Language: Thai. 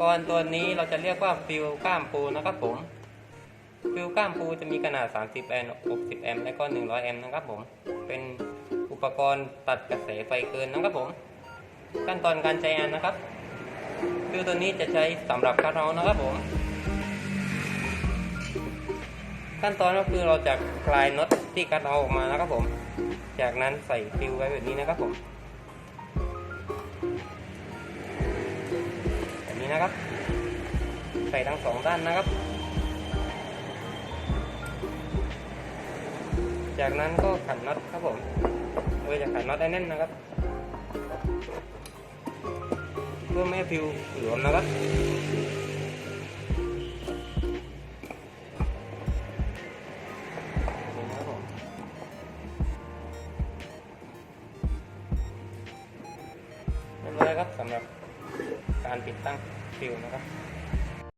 กรณ์ตัวนี้เราจะเรียกว่าฟิวก้ามปูนะครับผม ฟิวก้ามปูจะมีขนาด 30 แอมป์ 60 แอมป์ และก็ 100 แอมป์นะครับผม เป็นอุปกรณ์ตัดกระแสไฟเกินนะครับผม ขั้นตอนการใช้งานนะครับ ฟิวตัวนี้จะใช้สำหรับคัดเอาท์นะครับผม ขั้นตอนก็คือเราจะคลายน็อตที่คัดเอาท์ออกมานะครับผม จากนั้นใส่ฟิวไว้แบบนี้นะครับผม นะครับ ใส่ทั้งสองด้านนะครับ จากนั้นก็ขันน็อตครับผมเพื่อจะขันน็อตได้แน่นนะครับ เพื่อไม่ให้ฟิวหลวมนะครับนี่นเรียบร้อยครับสำหรับการติดตั้ง ฟิลนะครับ